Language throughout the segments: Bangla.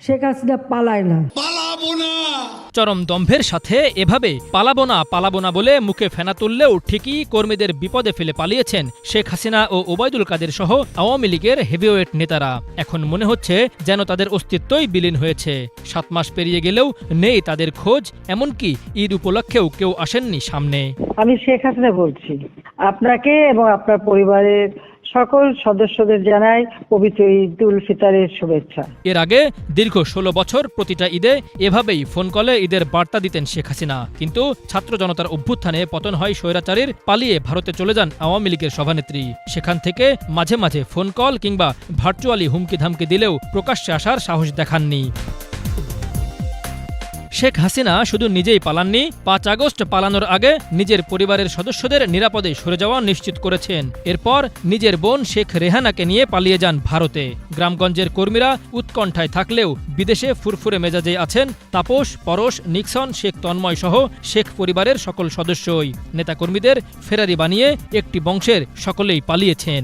শেখ হাসিনা পালায় না। চরম দম্ভের সাথে এভাবে পালাবো না পালাবো না বলে মুখে ফেনা তুললেও ঠিকই কর্মীদের বিপদে ফেলে পালিয়েছেন শেখ হাসিনা ও ওবায়দুল কাদের সহ আওয়ামী লীগের হেভিওয়েট নেতারা। এখন মনে হচ্ছে যেন তাদের অস্তিত্বই বিলীন হয়েছে। সাত মাস পেরিয়ে গেলেও নেই তাদের খোঁজ এমনকি ঈদ উপলক্ষেও কেউ আসেননি সামনে। আমি শেখ হাসিনা বলছি। আপনাকে এবং আপনার পরিবারের সকল সদস্যদের জানাই পবিত্র ঈদ উল ফিতরের শুভেচ্ছা। এর আগে দীর্ঘ ষোলো বছর প্রতিটা ঈদে এভাবেই ফোন কলে ঈদের বার্তা দিতেন শেখ হাসিনা। কিন্তু ছাত্র জনতার অভ্যুত্থানে পতন হয় স্বৈরাচারীর, পালিয়ে ভারতে চলে যান আওয়ামী লীগের সভানেত্রী। সেখান থেকে মাঝে মাঝে ফোন কল কিংবা ভার্চুয়ালি হুমকি ধামকি দিলেও প্রকাশ্যে আসার সাহস দেখাননি। শেখ হাসিনা শুধু নিজেই পালাননি, পাঁচ আগস্ট পালানোর আগে নিজের পরিবারের সদস্যদের নিরাপদে সরে যাওয়া নিশ্চিত করেছেন। এরপর নিজের বোন শেখ রেহানাকে নিয়ে পালিয়ে যান ভারতে। গ্রামগঞ্জের কর্মীরা উৎকণ্ঠায় থাকলেও বিদেশে ফুরফুরে মেজাজে আছেন তাপস, পরশ, নিক্সন, শেখ তন্ময় সহ শেখ পরিবারের সকল সদস্যই। নেতাকর্মীদের ফেরারি বানিয়ে একটি বংশের সকলেই পালিয়েছেন।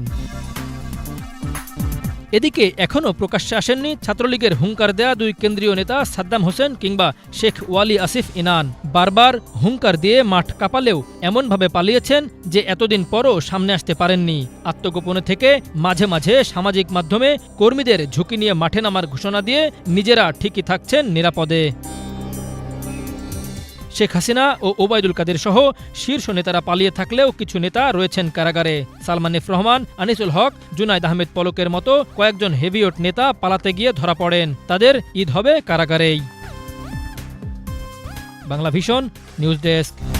এদিকে এখনও প্রকাশ্যে আসেননি ছাত্রলীগের হুঙ্কার দেয়া দুই কেন্দ্রীয় নেতা সাদ্দাম হোসেন কিংবা শেখ ওয়ালি আসিফ ইনান। বারবার হুঙ্কার দিয়ে মাঠ কাঁপালেও এমনভাবে পালিয়েছেন যে এতদিন পরও সামনে আসতে পারেননি। আত্মগোপনে থেকে মাঝে মাঝে সামাজিক মাধ্যমে কর্মীদের ঝুঁকি নিয়ে মাঠে নামার ঘোষণা দিয়ে নিজেরা ঠিকই থাকছেন নিরাপদে। শেখ হাসিনা ও ওবায়দুল কাদের সহ শীর্ষ নেতারা পালিয়ে থাকলেও কিছু নেতা রয়েছেন কারাগারে। সালমানিফ রহমান, আনিসুল হক, জুনাইদ আহমেদ পলকের মতো কয়েকজন হেভিওট নেতা পালাতে গিয়ে ধরা পড়েন। তাদের ঈদ হবে কারাগারেই। বাংলা ভীষণ নিউজ ডেস্ক।